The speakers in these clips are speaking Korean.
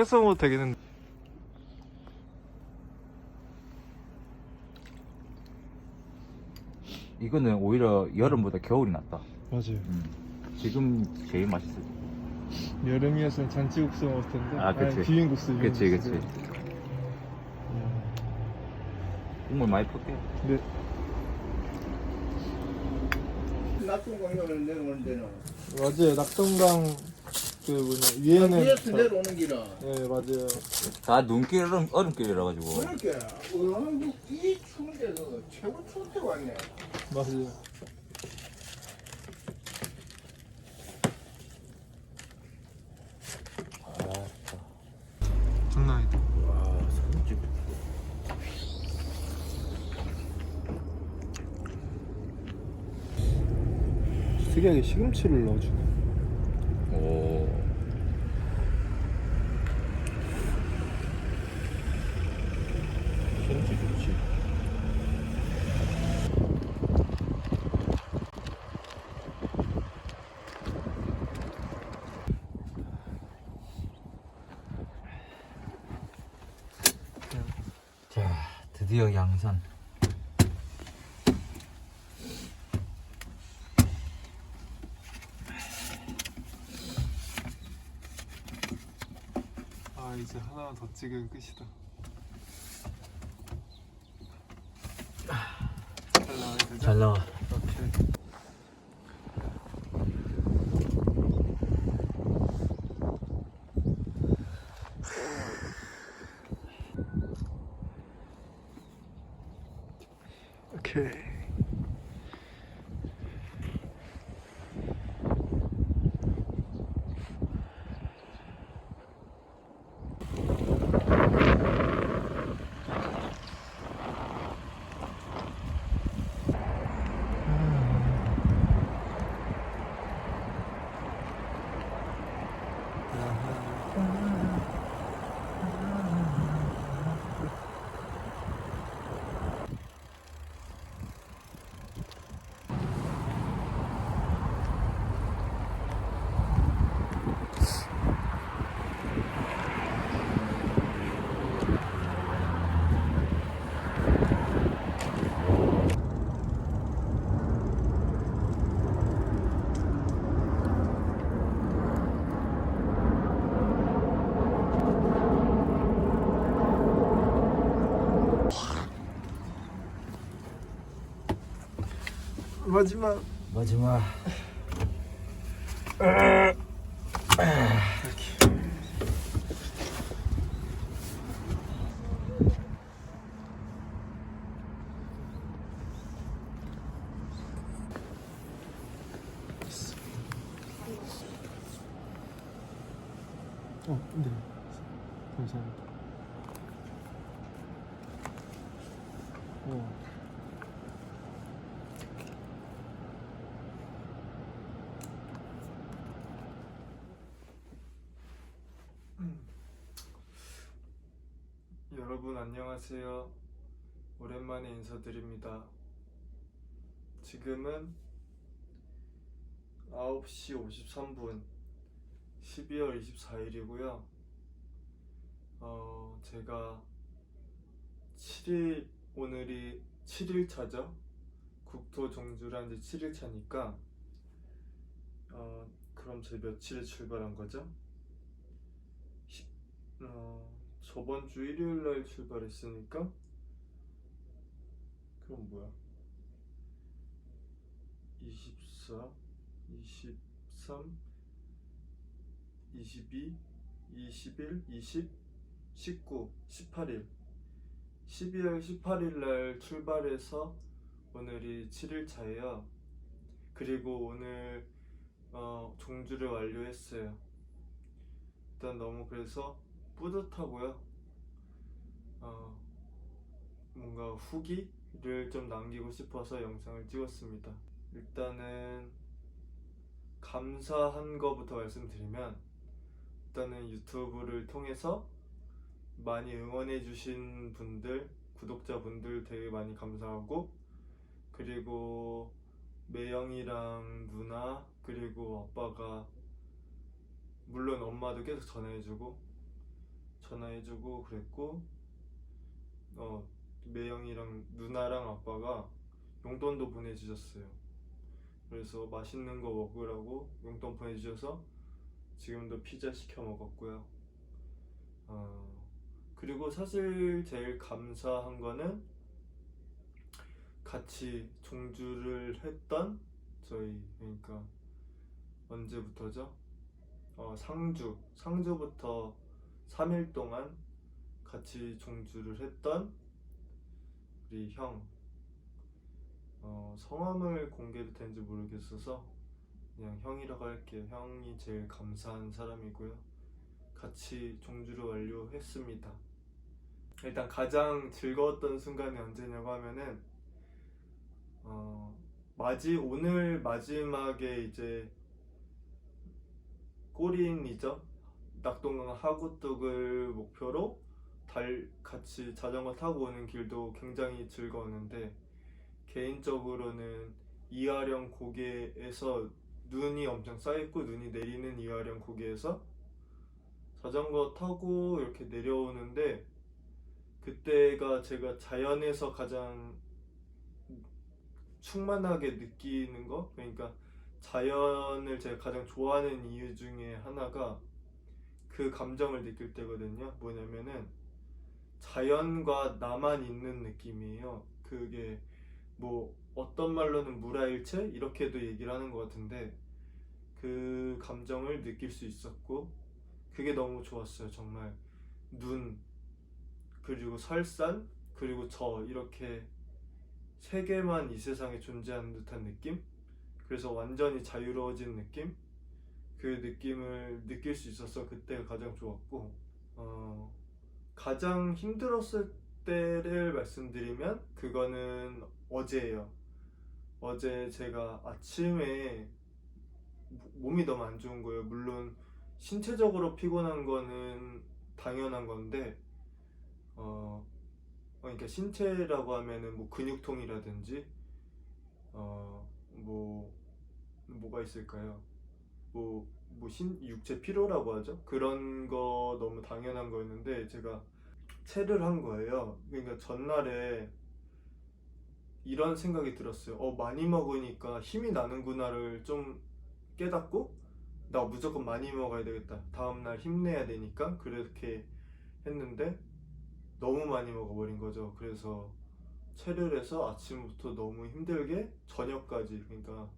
밖에서 먹어도 되겠는데. 이거는 오히려 여름보다 겨울이 낫다. 맞아요. 음. 지금 제일 맛있어. 여름이었으면 잔치국수 먹을 텐데. 아, 그치. 아니, 비빔국수. 그치, 비빔국수. 그치. 음, 국물 많이 푸게. 네. 낮은 공연을 내려오는 데는 맞아요. 낙동강 그 뭐냐 위에는 위에서 저- 내려오는 길은 네 맞아요. 다 눈길 얼음, 얼음길이라 가지고. 어이구 이 추운 데서 최고 추운 때가 왔네 맞아요. 장난 아니다. 와, 사진 특이하게 시금치를 넣어주네. 오. 김치 좋지. 자, 드디어 양산. 아 이제 하나만 더 찍으면 끝이다. 잘 나와야 되죠? 잘 나와. 오케이. 오케이. 마지막 마지막. 어, 네. 감사합니다. 어. 여러분 안녕하세요. 오랜만에 인사드립니다. 지금은 9시 53분 12월 24일이고요. 어, 제가 7일, 오늘이 7일 차죠? 국토 종주란 지 7일 차니까, 어, 그럼 제 며칠에 출발한 거죠? 시- 어, 저번 주 일요일 날 출발했으니까, 그럼 뭐야? 24, 24, 23, 22, 21, 20, 19, 18일 12월 18일 날 출발해서 오늘이 7일 차예요. 그리고 오늘 어, 종주를 완료했어요. 일단 너무 그래서 뿌듯하고요. 어, 뭔가 후기를 좀 남기고 싶어서 영상을 찍었습니다. 일단은 감사한 거부터 말씀드리면 일단은 유튜브를 통해서 많이 응원해 주신 분들, 구독자분들 되게 많이 감사하고 그리고 매영이랑 누나 그리고 아빠가 물론 엄마도 계속 전화해주고 전화해주고 그랬고 어 매영이랑 누나랑 아빠가 용돈도 보내주셨어요. 그래서 맛있는 거 먹으라고 용돈 보내주셔서 지금도 피자 시켜 먹었고요. 어, 그리고 사실 제일 감사한 거는 같이 종주를 했던 저희 그러니까 언제부터죠? 어, 상주 상주부터 3일 동안 같이 종주를 했던 우리 형 어, 성함을 공개도 되는지 모르겠어서 그냥 형이라고 할게요. 형이 제일 감사한 사람이고요. 같이 종주를 완료했습니다. 일단 가장 즐거웠던 순간이 언제냐고 하면은 어, 마지 오늘 마지막에 이제 꼬린이죠. 낙동강 하구뚝을 목표로 달 같이 자전거 타고 오는 길도 굉장히 즐거웠는데 개인적으로는 이하령 고개에서 눈이 엄청 쌓였고 눈이 내리는 이하령 고개에서 자전거 타고 이렇게 내려오는데 그때가 제가 자연에서 가장 충만하게 느끼는 거? 그러니까 자연을 제가 가장 좋아하는 이유 중에 하나가 그 감정을 느낄 때거든요. 뭐냐면은 자연과 나만 있는 느낌이에요. 그게 뭐 어떤 말로는 물화일체? 이렇게도 얘기를 하는 것 같은데 그 감정을 느낄 수 있었고 그게 너무 좋았어요 정말. 눈 그리고 설산 그리고 저 이렇게 세 개만 이 세상에 존재하는 듯한 느낌? 그래서 완전히 자유로워진 느낌 그 느낌을 느낄 수 있어서 그때가 가장 좋았고 어, 가장 힘들었을 때를 말씀드리면 그거는 어제예요. 어제 제가 아침에 몸이 너무 안 좋은 거예요. 물론 신체적으로 피곤한 거는 당연한 건데 어 그러니까 신체라고 하면은 뭐 근육통이라든지 어뭐 뭐가 있을까요? 뭐, 뭐 신, 육체 피로라고 하죠. 그런 거 너무 당연한 거였는데 제가 체를 한 거예요. 그러니까 전날에 이런 생각이 들었어요. 어, 많이 먹으니까 힘이 나는구나를 좀 깨닫고 나 무조건 많이 먹어야 되겠다. 다음날 힘내야 되니까 그렇게 했는데 너무 많이 먹어버린 거죠. 그래서 체를 해서 아침부터 너무 힘들게 저녁까지 그러니까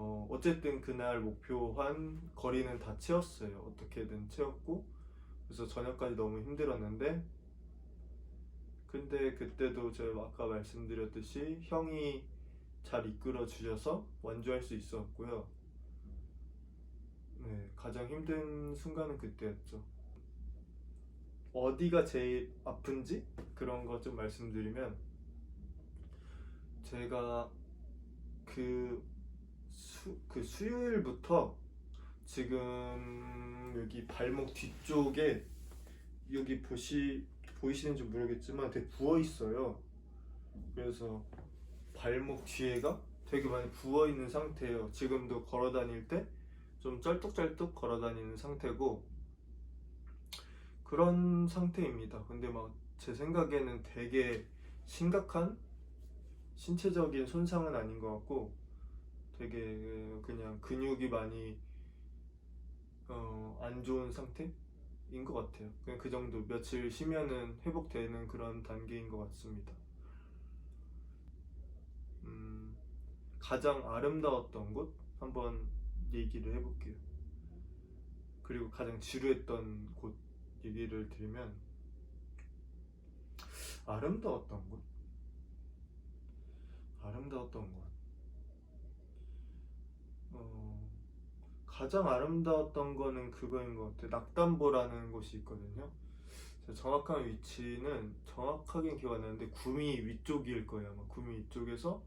어, 어쨌든 그날 목표한 거리는 다 채웠어요. 어떻게든 채웠고 그래서 저녁까지 너무 힘들었는데 근데 그때도 제가 아까 말씀드렸듯이 형이 잘 이끌어 주셔서 완주할 수 있었고요. 네, 가장 힘든 순간은 그때였죠. 어디가 제일 아픈지 그런 거 좀 말씀드리면 제가 그 수, 그 수요일부터 지금 여기 발목 뒤쪽에 여기 보시 보이시는지 모르겠지만 되게 부어 있어요. 그래서 발목 뒤에가 되게 많이 부어 있는 상태예요. 지금도 걸어 다닐 때 좀 쩔뚝쩔뚝 걸어 다니는 상태고 그런 상태입니다. 근데 막 제 생각에는 되게 심각한 신체적인 손상은 아닌 것 같고 되게 그냥 근육이 많이 어, 안 좋은 상태인 것 같아요. 그냥 그 정도 며칠 쉬면은 회복되는 그런 단계인 것 같습니다. 음, 가장 아름다웠던 곳 한번 얘기를 해볼게요. 그리고 가장 지루했던 곳 얘기를 드리면 아름다웠던 곳? 아름다웠던 곳. 어, 가장 아름다웠던 거는 그거인 것 같아요. 낙담보라는 곳이 있거든요. 제 정확한 위치는 정확하게 기억 안 나는데 구미 위쪽일 거예요. 아마 구미 위쪽에서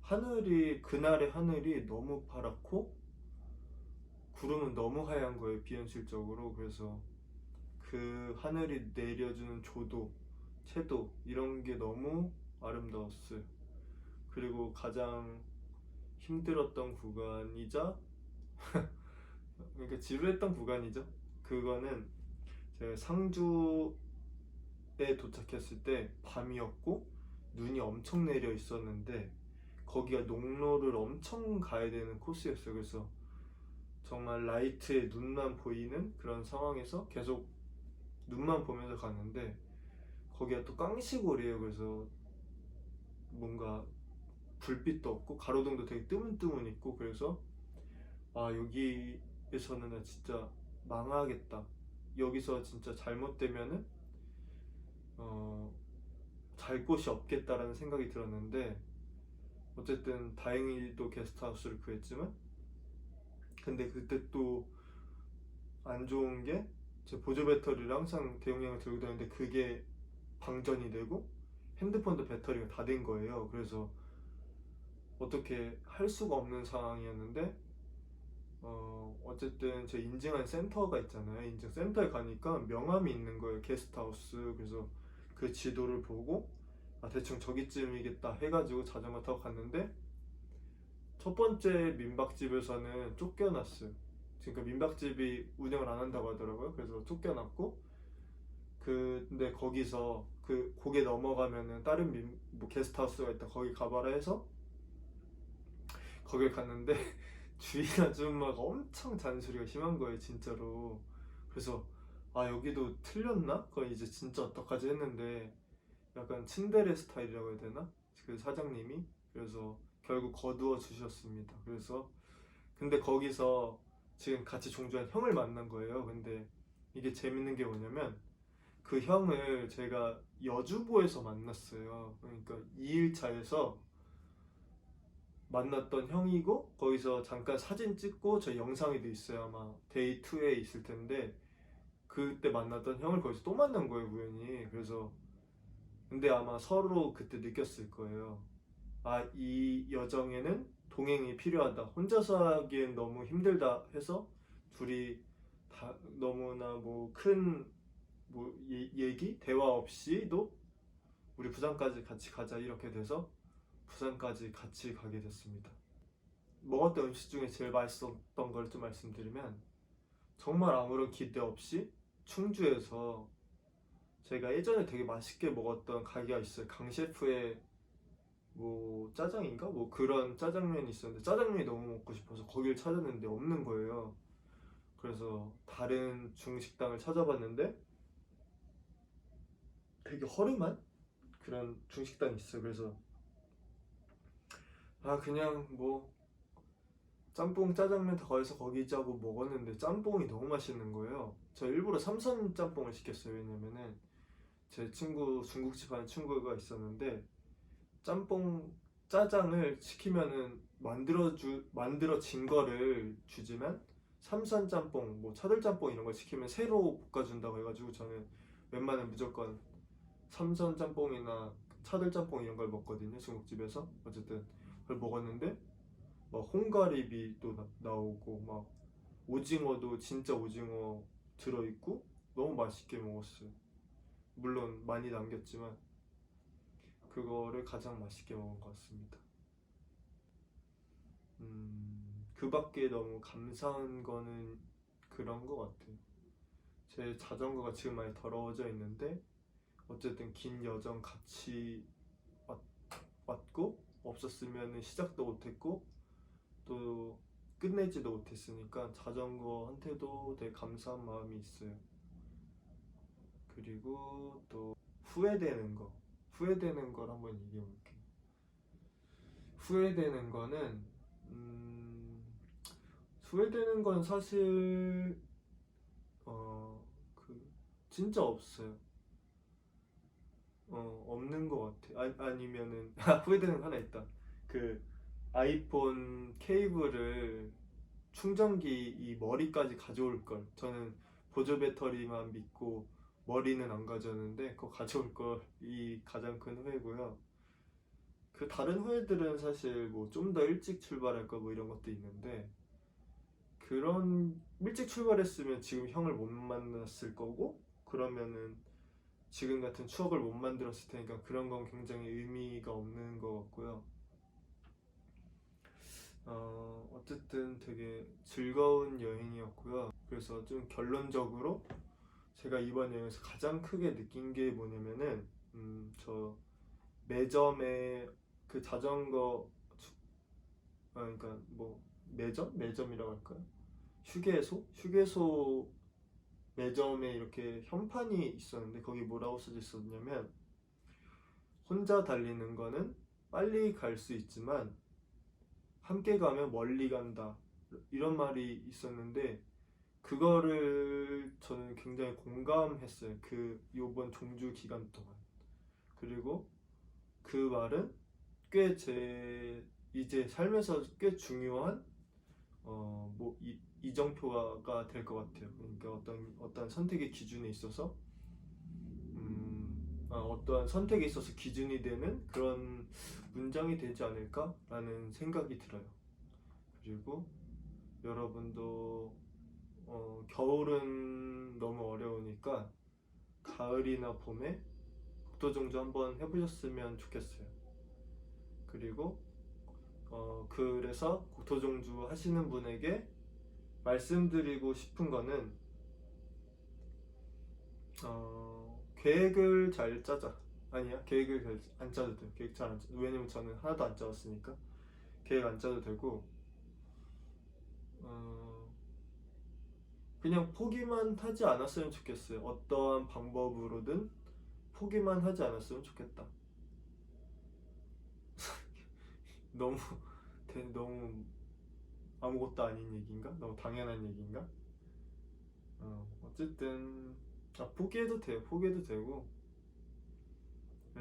하늘이 그날의 하늘이 너무 파랗고 구름은 너무 하얀 거예요. 비현실적으로 그래서 그 하늘이 내려주는 조도, 채도 이런 게 너무 아름다웠어요. 그리고 가장 힘들었던 구간이자 그러니까 지루했던 구간이죠. 그거는 제가 상주에 도착했을 때 밤이었고 눈이 엄청 내려 있었는데 거기가 농로를 엄청 가야 되는 코스였어요. 그래서 정말 라이트에 눈만 보이는 그런 상황에서 계속 눈만 보면서 갔는데 거기가 또 깡시골이에요. 그래서 뭔가 불빛도 없고 가로등도 되게 뜨문뜨문 있고 그래서 아 여기에서는 나 진짜 망하겠다. 여기서 진짜 잘못되면은 어, 잘 곳이 없겠다라는 생각이 들었는데 어쨌든 다행히도 게스트하우스를 구했지만 근데 그때 또 안 좋은 게 제 보조 배터리를 항상 대용량을 들고 다니는데 그게 방전이 되고 핸드폰도 배터리가 다 된 거예요. 그래서 어떻게 할 수가 없는 상황이었는데 어 어쨌든 제 인증한 센터가 있잖아요. 인증 센터에 가니까 명함이 있는 거예요. 게스트하우스. 그래서 그 지도를 보고 아 대충 저기쯤이겠다 해가지고 자전거 타고 갔는데 첫 번째 민박집에서는 쫓겨났어요. 그러니까 민박집이 운영을 안 한다고 하더라고요. 그래서 쫓겨났고 그 근데 거기서 그 고개 넘어가면은 다른 민, 뭐 게스트하우스가 있다 거기 가봐라 해서 거길 갔는데 주인 아줌마가 엄청 잔소리가 심한 거예요 진짜로. 그래서 아 여기도 틀렸나? 그거 이제 진짜 어떡하지? 했는데 약간 츤데레 스타일이라고 해야 되나? 그 사장님이? 그래서 결국 거두어 주셨습니다. 그래서 근데 거기서 지금 같이 종주한 형을 만난 거예요. 근데 이게 재밌는 게 뭐냐면 그 형을 제가 여주보에서 만났어요. 그러니까 2일차에서 만났던 형이고 거기서 잠깐 사진 찍고 저 영상에도 있어요. 아마 데이 2에 있을 텐데 그때 만났던 형을 거기서 또 만난 거예요 우연히. 그래서 근데 아마 서로 그때 느꼈을 거예요. 아 이 여정에는 동행이 필요하다. 혼자서 하기엔 너무 힘들다 해서 둘이 다 너무나 뭐큰뭐 얘기? 대화 없이도 우리 부산까지 같이 가자 이렇게 돼서 부산까지 같이 가게 됐습니다. 먹었던 음식 중에 제일 맛있었던 걸 좀 말씀드리면 정말 아무런 기대 없이 충주에서 제가 예전에 되게 맛있게 먹었던 가게가 있어요. 강 셰프의 뭐 짜장인가 뭐 그런 짜장면이 있었는데 짜장면이 너무 먹고 싶어서 거기를 찾았는데 없는 거예요. 그래서 다른 중식당을 찾아봤는데 되게 허름한 그런 중식당이 있어요. 그래서 아 그냥 뭐 짬뽕 짜장면 다 거기서 거기 짜고 먹었는데 짬뽕이 너무 맛있는 거예요. 저 일부러 삼선 짬뽕을 시켰어요. 왜냐면은 제 친구 중국집 하는 친구가 있었는데 짬뽕 짜장을 시키면은 만들어주 만들어진 거를 주지만 삼선 짬뽕, 뭐 차돌 짬뽕 이런 걸 시키면 새로 볶아준다고 해가지고 저는 웬만하면 무조건 삼선 짬뽕이나 차돌 짬뽕 이런 걸 먹거든요 중국집에서 어쨌든 그걸 먹었는데 막 홍가리비 또 나, 나오고 막 오징어도 진짜 오징어 들어있고 너무 맛있게 먹었어요. 물론 많이 남겼지만 그거를 가장 맛있게 먹은 것 같습니다. 음, 그 밖에 너무 감사한 거는 그런 것 같아요. 제 자전거가 지금 많이 더러워져 있는데 어쨌든 긴 여정 같이 왔, 왔고 없었으면 시작도 못했고 또 끝내지도 못했으니까 자전거한테도 되게 감사한 마음이 있어요. 그리고 또 후회되는 거 후회되는 걸 한번 얘기해 볼게요. 후회되는 거는 음, 후회되는 건 사실 어 그 진짜 없어요. 어 없는 것 같아. 아, 아니면은 아, 후회되는 거 하나 있다. 그 아이폰 케이블을 충전기 이 머리까지 가져올 걸. 저는 보조 배터리만 믿고 머리는 안 가져왔는데 그거 가져올 걸이 가장 큰 후회고요. 그 다른 후회들은 사실 뭐 좀 더 일찍 출발할 거 뭐 이런 것도 있는데 그런 일찍 출발했으면 지금 형을 못 만났을 거고 그러면은 지금 같은 추억을 못 만들었을 테니까 그런 건 굉장히 의미가 없는 것 같고요. 어, 어쨌든 되게 즐거운 여행이었고요. 그래서 좀 결론적으로 제가 이번 여행에서 가장 크게 느낀 게 뭐냐면은 음, 저 매점에 그 자전거 주- 아, 그러니까 뭐 매점? 매점이라고 할까요? 휴게소? 휴게소 매점에 이렇게 현판이 있었는데 거기 뭐라고 써져 있었냐면 혼자 달리는 거는 빨리 갈 수 있지만 함께 가면 멀리 간다. 이런 말이 있었는데 그거를 저는 굉장히 공감했어요. 그 요번 종주 기간 동안. 그리고 그 말은 꽤 제 이제 삶에서 꽤 중요한 어뭐 이정표가 될 것 같아요. 그러니까 어떤 어떤 선택의 기준에 있어서 음, 아, 어떠한 선택에 있어서 기준이 되는 그런 문장이 되지 않을까라는 생각이 들어요. 그리고 여러분도 어, 겨울은 너무 어려우니까 가을이나 봄에 국도종주 한번 해보셨으면 좋겠어요. 그리고 어, 그래서 국토종주 하시는 분에게 말씀드리고 싶은 거는 어, 계획을 잘 짜자. 아니야, 계획을 잘안 짜도 돼. 계획 잘 안 짜. 왜냐면 저는 하나도 안 짜왔으니까 계획 안 짜도 되고 어, 그냥 포기만 하지 않았으면 좋겠어요. 어떠한 방법으로든 포기만 하지 않았으면 좋겠다. 너무 대- 너무 아무것도 아닌 얘기인가? 너무 당연한 얘기인가? 어, 어쨌든 아, 포기해도 돼요. 포기해도 되고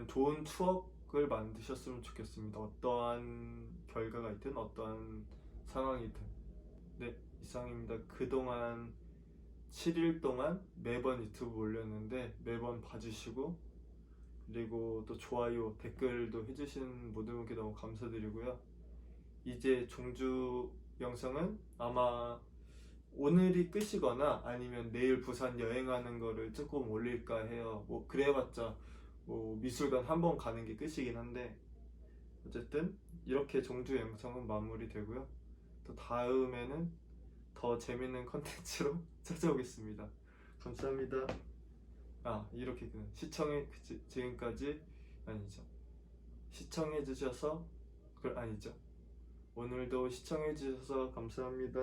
좋은 추억을 만드셨으면 좋겠습니다. 어떠한 결과가 있든 어떠한 상황이든 네 이상입니다. 그동안 7일 동안 매번 유튜브 올렸는데 매번 봐주시고 그리고 또 좋아요, 댓글도 해주신 모든 분께 너무 감사드리고요. 이제 종주 영상은 아마 오늘이 끝이거나 아니면 내일 부산 여행하는 거를 조금 올릴까 해요. 뭐 그래봤자 뭐 미술관 한 번 가는 게 끝이긴 한데 어쨌든 이렇게 종주 영상은 마무리되고요. 또 다음에는 더 재밌는 컨텐츠로 찾아오겠습니다. 감사합니다. 아 이렇게 그냥 시청해 지- 지금까지 아니죠 시청해 주셔서 그 아니죠 오늘도 시청해 주셔서 감사합니다